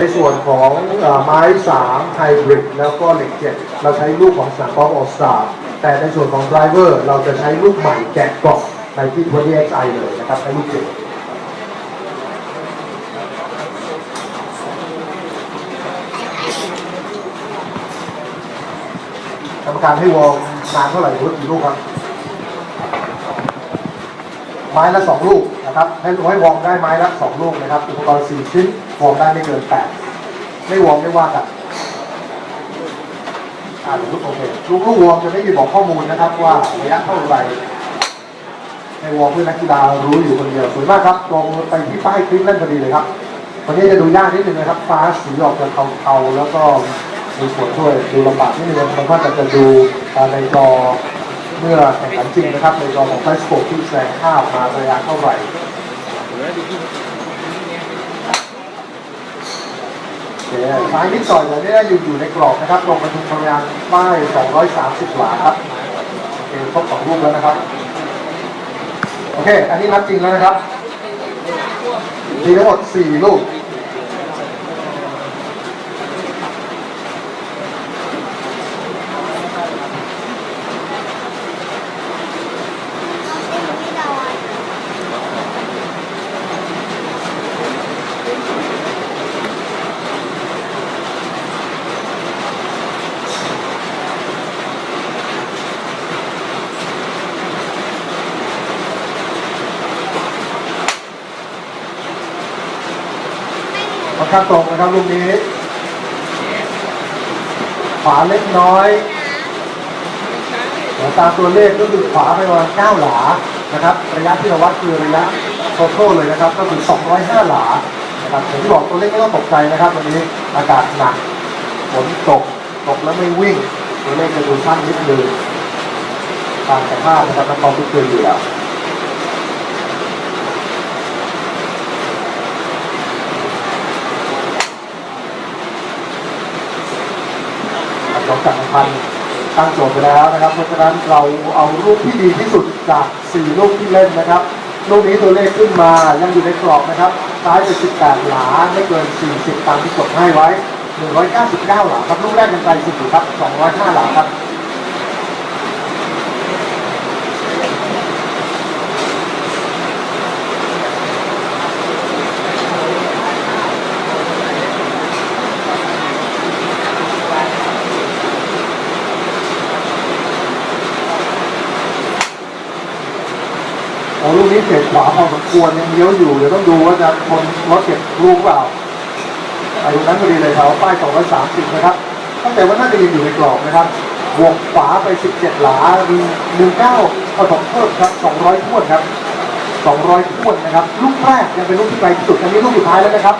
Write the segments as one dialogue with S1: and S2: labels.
S1: ในส่วนของเอ่อไม้3ไฮบริดแล้วก็เหล็กเจ็ดเราใช้ลูกของสนามกอล์ฟออสตาแต่ในส่วนของไดรเวอร์เราจะใช้ลูกใหม่แกะกล่องในที่ 20xi เลยนะครับใช้ลูกเจ็ดกรรมการให้วอร์มนานเท่าไหร่หรือกี่ลูกครับ ไม้ละสองลูก ครับ ให้ให้วอร์มได้ไม้ละสองลูกนะครับ อุปกรณ์สี่ชิ้นวอร์มได้ไม่เกินแปดไม่วอร์มไม่ว่ากันอ่าเดี๋ยวลูกโอเคลูกลูกวอร์มจะไม่มีบอกข้อมูลนะครับ ว่าระยะเท่าไหร่ให้วอร์มเพื่อนักกีฬารู้อยู่คนเดียวสวยมากครับตรงไปที่ป้ายคลิปเล่นพอดีเลยครับวันนี้จะดูยากนิดนึงนะครับฟ้าสีออกจะเทาๆแล้วก็มีฝนด้วยดูลำบากนิดนึงบางท่านอาจะดูในจอเมื่อแข่งขันจริงนะครับในกองของไฟสโปที่แสงภาพมาระยะเท่าไหร่ ซ้ายนิดหน่อยแต่นี่อยู่อยู่ในกรอบนะครับลงมาทุกพยานป้าย 230 หลาครับโอเคครบสองลูกแล้วนะครับ โอเค อันนี้นับจริงแล้วนะครับ มีทั้งหมด 4 ลูก ข้างตรงนะครับลูกนี้ ขวาเล็กน้อยตามตัวเลขก็คือขวาไปประมาณ9หลานะครับ ระยะที่เราวัดคือระยะโททเลยนะครับ ก็คือ 205 หลานะครับอย่างที่บอกตัวเลขไม่ต้องตกใจนะครับ วันนี้อากาศหนักฝนตกตกแล้วไม่วิ่งตัวเลขจะดูสั้นนิดนึงตามสภาพนะครับนักกอล์ฟทุกคืนอยู่แล้ว ครับหลังจาก พันตั้งโจทย์ไปแล้วนะครับ เพราะฉะนั้นเราเอารูปที่ดีที่สุดจาก 4 รูปที่เล่นนะครับ รูปนี้ตัวเลขขึ้นมายังอยู่ในกรอบนะครับซ้ายไป18 หลาไม่เกิน 40 ตามที่กดให้ไว้ 199 หลาครับ รูปแรกยังไกลสุดอยู่ครับ 205 หลาครับ โอ้ลูกนี้เสียขวาพอสมควรยังเลี้ยวอยู่เดี๋ยวต้องดูว่าจะทนรถเก็บลูกเปล่าไอ้ตรงนั้นพอดีเลยแถวป้าย230นะครับตั้งแต่ว่าน่าจะยังอยู่ในกรอบนะครับบวกขวาไป 17 หลา19ผสมเพิ่มครับ 200ท้วนครับ 200ท้วนนะครับ ลูกแรกยังเป็นลูกที่ไกลที่สุดอันนี้ลูกสุดท้ายแล้วนะครับ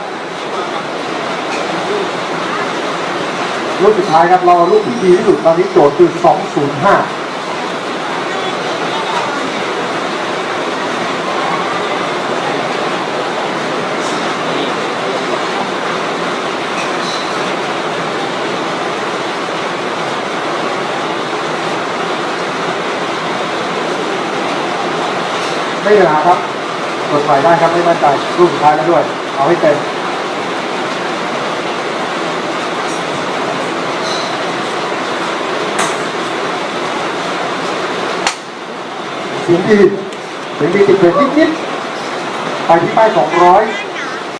S1: ลูกสุดท้ายครับเรอาลูกที่ดีที่สุดตอนนี้โจทย์คือ 205 ไม่มีปัญหาครับกดใหม่ได้ครับไม่มั่นใจรูปสุดท้ายแล้วด้วย เอาให้เต็มเสียงดีเสียงดีติดเบรกนิดๆไปที่ป้าย200